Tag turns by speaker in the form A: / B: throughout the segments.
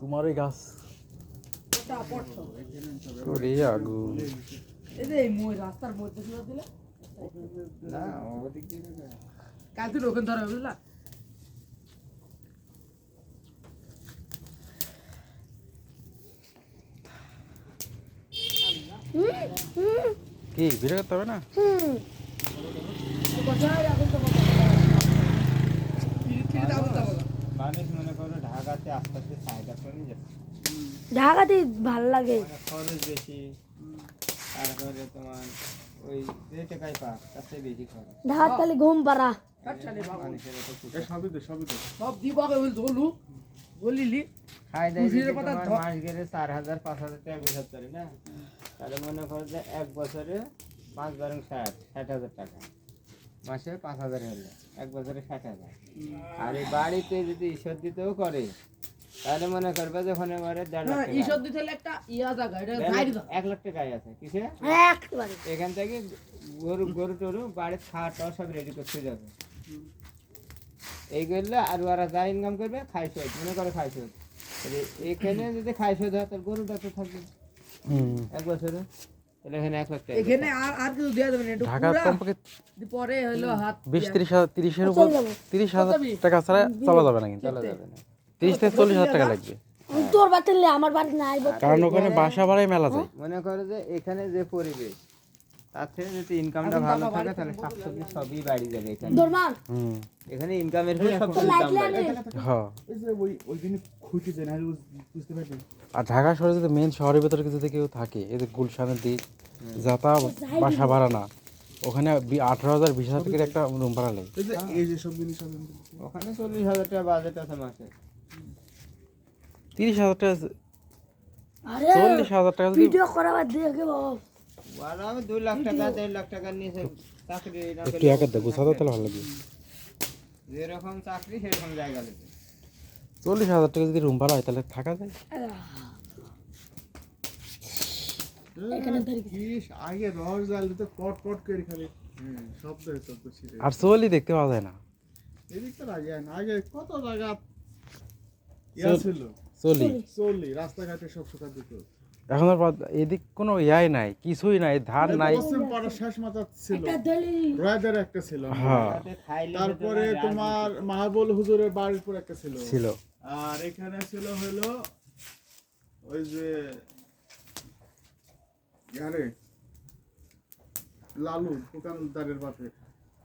A: তোমার গাছ। ওরে
B: এই যে মই রাস্তার মধ্যে দিলে।
C: না ওদিক দিয়ে না।
B: কাল তুই ওখানে ধরা হবে বুঝলা?
A: কি ভিডিও করতে হবে না
B: এখন তো
C: মানুষ মনে করো ঢাকাতে আস্তে আস্তে চাহিদা কমে যাচ্ছে।
D: ঢাকাতে ভালো লাগে।
C: মানে খরচ বেশি তারপরে তোমার ওই যে টাকায় পা চেয়ে বেশি খরচ।
D: ঢাকার খালি ঘুম পাড়া।
C: চার হাজার পাঁচ হাজার টাকা বেতন না? তাহলে মনে করো যে এক বছরে পাঁচ বারং ষাট ষাট হাজার টাকা। মাসে পাঁচ হাজার হলে এক বছরে ষাট হাজার। আর এই বাড়িতে যদি ঈশ্বর দিতেও করে তাহলে মনে করবে যখন এবারে দেড় লাখ
B: ঈশ্বর দিতে হলে একটা ইয়া জায়গা এটা
C: এক লাখ টাকায় আছে। কিসে? এখান থেকে গরু গরু টরু বাড়ির খাওয়া টাওয়া সব রেডি করতে যাবে। এই করলে আর ওরা যা ইনকাম করবে খাই শোধ। মনে করে খাই শোধ। এখানে যদি খাই শোধ হয় তাহলে গরুটা তো থাকবে। এক বছরে। তাহলে এখানে এক লাখ টাকা
B: এখানে আর আর কিছু দেওয়া যাবে না একটু
A: ঢাকার কমপক্ষে
B: পরে হলো হাত
A: বিশ
B: দিয়া।
A: তিরিশ হাজার তিরিশের উপর
D: চলে যাব।
A: তিরিশ হাজার টাকা ছাড়া চলা যাবে না কিন্তু।
C: চলা যাবে না।
A: তিরিশ থেকে চল্লিশ হাজার টাকা লাগবে।
D: তোর বাড়িতে আমার বাড়ি নাই
A: কারণ ওখানে বাসা ভাড়াই মেলা যায়।
C: মনে করো যে এখানে যে পরিবেশ তার থেকে যদি ইনকামটা ভালো থাকে তাহলে শাকসবজি সবই বাড়ি যাবে এখানে।
A: হুম।
C: এখানে ইনকামের সব দাম
A: হ্যাঁ।
E: ওই ওইখানে খুঁটি আর বুঝতে পারছেন
A: আর ঢাকা শহরে যদি মেন শহরের ভেতরে যদি কেউ থাকে এই যে গুলশানের দিক যাতা বাসা ভাড়া না। ওখানে আঠারো হাজার বিশ হাজার টাকার একটা রুম ভাড়া লাগে
E: এই যে সব জিনিস
C: ওখানে চল্লিশ হাজার টাকা বাজেট আছে মাসে।
A: তিরিশ হাজার টাকা
D: আরে
A: চল্লিশ হাজার টাকা
D: বাবা।
C: আমি দুই লাখ টাকা দেড় লাখ চাকরি
A: একটু একা সাদা তাহলে ভালো লাগবে
C: যেরকম চাকরি সেরকম জায়গা লেগে।
A: চল্লিশ হাজার টাকা যদি রুম ভাড়া হয় তাহলে থাকা যায়। আর চলি দেখতে পাওয়া যায় না।
E: এদিক তো আগে না। আগে কত জায়গা ইয়া
A: চলি
E: রাস্তাঘাটে সব শুকা দিত।
A: এখন আর এদিক কোনো ইয়াই নাই কিছুই নাই ধান নাই।
E: শেষ মাথা ছিল।
D: একটা
E: একটা ছিল।
A: হ্যাঁ।
E: তারপরে তোমার মাহবুল হুজুরের বাড়ির পর একটা ছিল।
A: ছিল।
E: আর এখানে ছিল হলো ওই যে ইয়ারে লালু দোকানদারের বাপে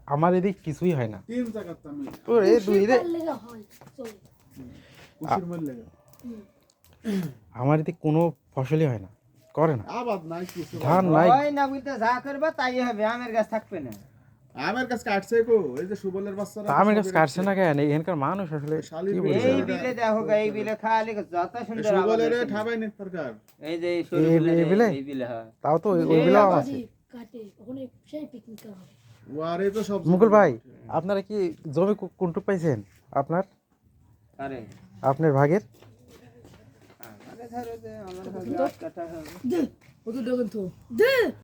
A: আমার এদিক কিছুই হয় না।
E: তিন জায়গার আমি
A: তোর এই দুই রে
D: হয়
A: আমার এদিক কোনো ফসলই হয় না করে না।
E: আবাদ নাই কিছু।
A: ধান নাই।
C: ওই না বুঝতে যা করবা তাই হবে আমের গাছ থাকবে না।
E: আমার কাছে কাটছে কো এই যে সুবলের বাচ্চারা
A: তা আমি কাছে কাটছে না কেন? এখানকার মানুষ আসলে
E: বলে।
C: এই বিলে দেখো এই বিলে খালি যত সুন্দর
E: সুবলের ঠাবাই নি সরকার
C: এই যে এই বিলে,
A: এই বিলে?
C: এই বিলে হ্যাঁ।
A: তাও তো ওই- ওইগুলো আছে।
D: কাটে ওখানে সেই পিকনিক
E: ওয়ারে তো সব
A: মুকুল ভাই আপনারা কি জমি কো- কোনটুক পাইছেন? আপনার?
C: আরে।
A: আপনার ভাগের?
C: আমারে ধরো যে আমার কাঠা হবে।
B: দে, কত দেখুন তো।
D: দে!